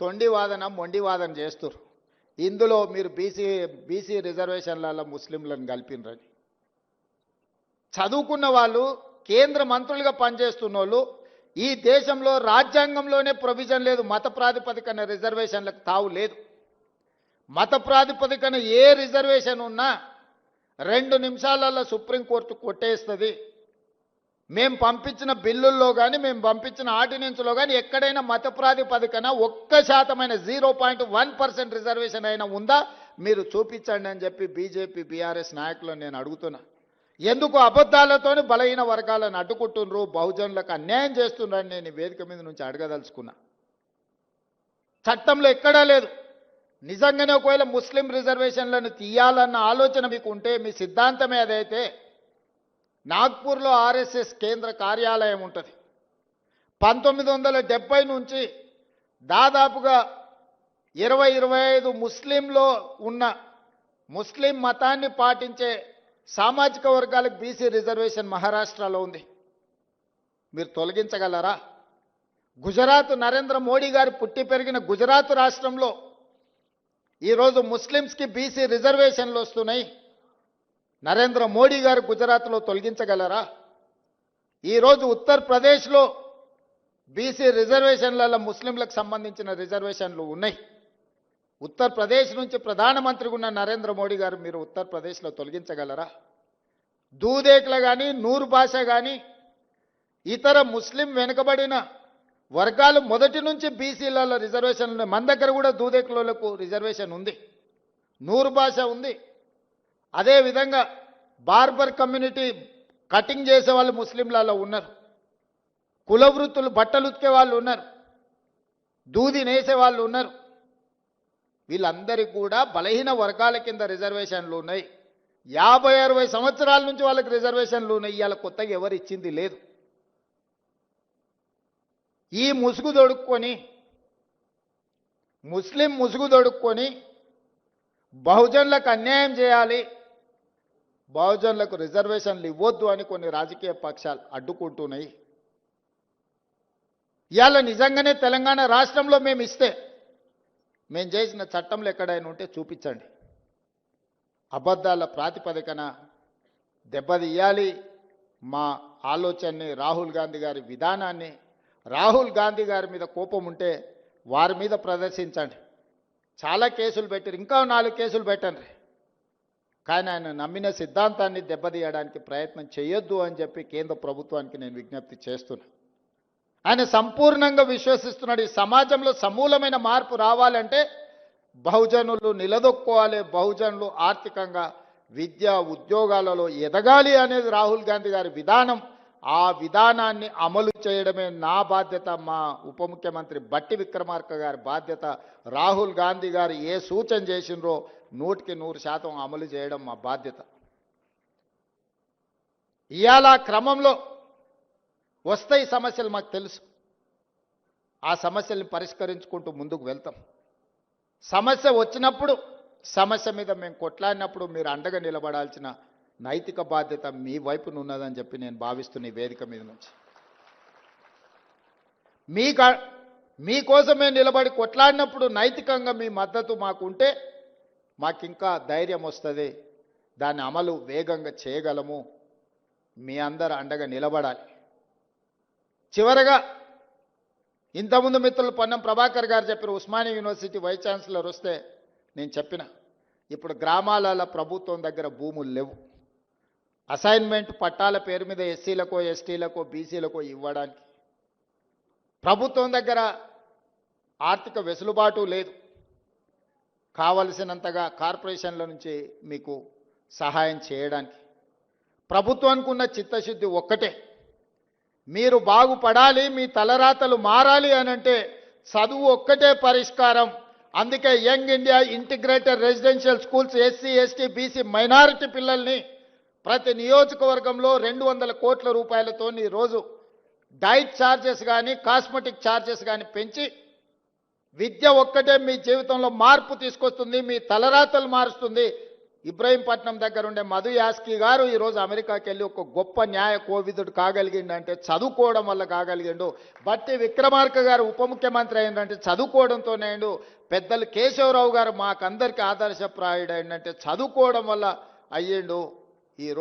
తొండి వాదన మొండి వాదన ఇందులో మీరు బీసీ బీసీ రిజర్వేషన్లలో ముస్లింలను కలిపినరని చదువుకున్న వాళ్ళు కేంద్ర మంత్రులుగా పనిచేస్తున్న వాళ్ళు ఈ దేశంలో రాజ్యాంగంలోనే ప్రొవిజన్ లేదు మత ప్రాతిపదికన రిజర్వేషన్లకు తావు లేదు. మత ప్రాతిపదికన ఏ రిజర్వేషన్ ఉన్నా రెండు నిమిషాలలో సుప్రీంకోర్టు కొట్టేస్తుంది. మేము పంపించిన బిల్లుల్లో కానీ మేము పంపించిన ఆర్డినెన్స్లో కానీ ఎక్కడైనా మత ప్రాతిపదికన ఒక్క శాతమైన zero point one percent reservation అయినా ఉందా? మీరు చూపించండి అని చెప్పి బీజేపీ బీఆర్ఎస్ నాయకులను నేను అడుగుతున్నా. ఎందుకు అబద్ధాలతోని బలహీన వర్గాలను అడ్డుకుంటుండ్రు? బహుజనులకు అన్యాయం చేస్తుండ్రని నేను వేదిక మీద నుంచి అడగదలుచుకున్నా. చట్టంలో ఎక్కడా లేదు. నిజంగానే ఒకవేళ ముస్లిం రిజర్వేషన్లను తీయాలన్న ఆలోచన మీకు ఉంటే మీ సిద్ధాంతమే అదైతే నాగ్పూర్లో ఆర్ఎస్ఎస్ కేంద్ర కార్యాలయం ఉంటుంది. పంతొమ్మిది వందల డెబ్బై నుంచి దాదాపుగా ఇరవై ఇరవై ఐదు ముస్లింలో ఉన్న ముస్లిం మతాన్ని పాటించే సామాజిక వర్గాలకు బీసీ రిజర్వేషన్ మహారాష్ట్రలో ఉంది. మీరు తొలగించగలరా? గుజరాత్ నరేంద్ర మోడీ గారు పుట్టి పెరిగిన గుజరాత్ రాష్ట్రంలో ఈరోజు ముస్లిమ్స్కి బీసీ రిజర్వేషన్లు వస్తున్నాయి. నరేంద్ర మోడీ గారు గుజరాత్లో తొలగించగలరా? ఈరోజు ఉత్తరప్రదేశ్లో బీసీ రిజర్వేషన్లలో ముస్లింలకు సంబంధించిన రిజర్వేషన్లు ఉన్నాయి. ఉత్తరప్రదేశ్ నుంచి ప్రధానమంత్రిగా ఉన్న నరేంద్ర మోడీ గారు మీరు ఉత్తరప్రదేశ్లో తొలగించగలరా? దూదేకుల కానీ నూరు భాష కానీ ఇతర ముస్లిం వెనుకబడిన వర్గాలు మొదటి నుంచి బీసీలలో రిజర్వేషన్ ఉన్నాయి. మన దగ్గర కూడా దూదేకులకు రిజర్వేషన్ ఉంది. నూరు భాష ఉంది. అదేవిధంగా బార్బర్ కమ్యూనిటీ కటింగ్ చేసే వాళ్ళు ముస్లింలలో ఉన్నారు. కుల వృత్తులు బట్టలు ఉతికే వాళ్ళు ఉన్నారు. దూది నేసే వాళ్ళు ఉన్నారు. వీళ్ళందరికీ కూడా బలహీన వర్గాల కింద రిజర్వేషన్లు ఉన్నాయి. యాభై అరవై సంవత్సరాల నుంచి వాళ్ళకి రిజర్వేషన్లు ఉన్నాయి. ఇవాళ కొత్తగా ఎవరు ఇచ్చింది లేదు. ఈ ముసుగు దొడుక్కొని ముస్లిం ముసుగు దొడుక్కొని బహుజనులకు అన్యాయం చేయాలి బహుజనులకు రిజర్వేషన్లు ఇవ్వద్దు అని కొన్ని రాజకీయ పక్షాలు అడ్డుకుంటున్నాయి. ఇవాళ నిజంగానే తెలంగాణ రాష్ట్రంలో మేము ఇస్తే మేము చేసిన చట్టంలో ఎక్కడైనా ఉంటే చూపించండి. అబద్ధాల ప్రాతిపదికన దెబ్బతీయాలి. మా ఆలోచనని రాహుల్ గాంధీ గారి విధానాన్ని రాహుల్ గాంధీ గారి మీద కోపం ఉంటే వారి మీద ప్రదర్శించండి. చాలా కేసులు పెట్టారు ఇంకా నాలుగు కేసులు పెట్టండి. కానీ ఆయన నమ్మిన సిద్ధాంతాన్ని దెబ్బతీయడానికి ప్రయత్నం చేయొద్దు అని చెప్పి కేంద్ర ప్రభుత్వానికి నేను విజ్ఞప్తి చేస్తున్నా. ఆయన సంపూర్ణంగా విశ్వసిస్తున్నాడు. ఈ సమాజంలో సమూలమైన మార్పు రావాలంటే బహుజనులు నిలదొక్కోవాలి. బహుజనులు ఆర్థికంగా విద్య ఉద్యోగాలలో ఎదగాలి అనేది రాహుల్ గాంధీ గారి విధానం. ఆ విధానాన్ని అమలు చేయడమే నా బాధ్యత. మా ఉప ముఖ్యమంత్రి బట్టి విక్రమార్క గారి బాధ్యత. రాహుల్ గాంధీ గారు ఏ సూచన చేసినరో నూటికి నూరు శాతం అమలు చేయడం మా బాధ్యత. ఇవాళ క్రమంలో వస్తాయి సమస్యలు మాకు తెలుసు. ఆ సమస్యల్ని పరిష్కరించుకుంటూ ముందుకు వెళ్తాం. సమస్య వచ్చినప్పుడు సమస్య మీద మేము కొట్లాడినప్పుడు మీరు అండగా నిలబడాల్సిన నైతిక బాధ్యత మీ వైపున ఉన్నదని చెప్పి నేను భావిస్తున్న ఈ వేదిక మీద నుంచి. మీ మీకోసమే నిలబడి కొట్లాడినప్పుడు నైతికంగా మీ మద్దతు మాకు ఉంటే మాకు ఇంకా ధైర్యం వస్తుంది దాని అమలు వేగంగా చేయగలము. మీ అందరు అండగా నిలబడాలి. చివరగా ఇంతకుముందు మిత్రులు పొన్నం ప్రభాకర్ గారు చెప్పిన ఉస్మానియా యూనివర్సిటీ వైస్ ఛాన్సలర్ వస్తే నేను చెప్పిన ఇప్పుడు గ్రామాలలో ప్రభుత్వం దగ్గర భూములు లేవు. అసైన్మెంట్ పట్టాల పేరు మీద ఎస్సీలకో ఎస్టీలకో బీసీలకో ఇవ్వడానికి ప్రభుత్వం దగ్గర ఆర్థిక వెసులుబాటు లేదు. కావలసినంతగా కార్పొరేషన్ల నుంచి మీకు సహాయం చేయడానికి. ప్రభుత్వానికి ఉన్న చిత్తశుద్ధి ఒక్కటే. మీరు బాగుపడాలి మీ తలరాతలు మారాలి అని అంటే చదువు ఒక్కటే పరిష్కారం. అందుకే young India integrated residential schools SC ST BC minority పిల్లల్ని ప్రతి నియోజకవర్గంలో రెండు వందల కోట్ల రూపాయలతో రోజు డైట్ ఛార్జెస్ కానీ కాస్మెటిక్ ఛార్జెస్ కానీ పెంచి విద్య ఒక్కటే మీ జీవితంలో మార్పు తీసుకొస్తుంది మీ తలరాతలు మారుస్తుంది. ఇబ్రహీంపట్నం దగ్గర ఉండే మధు యాస్కి గారు ఈరోజు అమెరికాకి వెళ్ళి ఒక గొప్ప న్యాయ కోవిదుడు కాగలిగిండంటే చదువుకోవడం వల్ల కాగలిగిండు. బట్టి విక్రమార్క గారు ఉప ముఖ్యమంత్రి అయిందంటే చదువుకోవడంతోనే అయిండు. పెద్దలు కేశవరావు గారు మాకందరికీ ఆదర్శప్రాయుడు అయిందంటే చదువుకోవడం వల్ల అయ్యిండు. ఈరోజు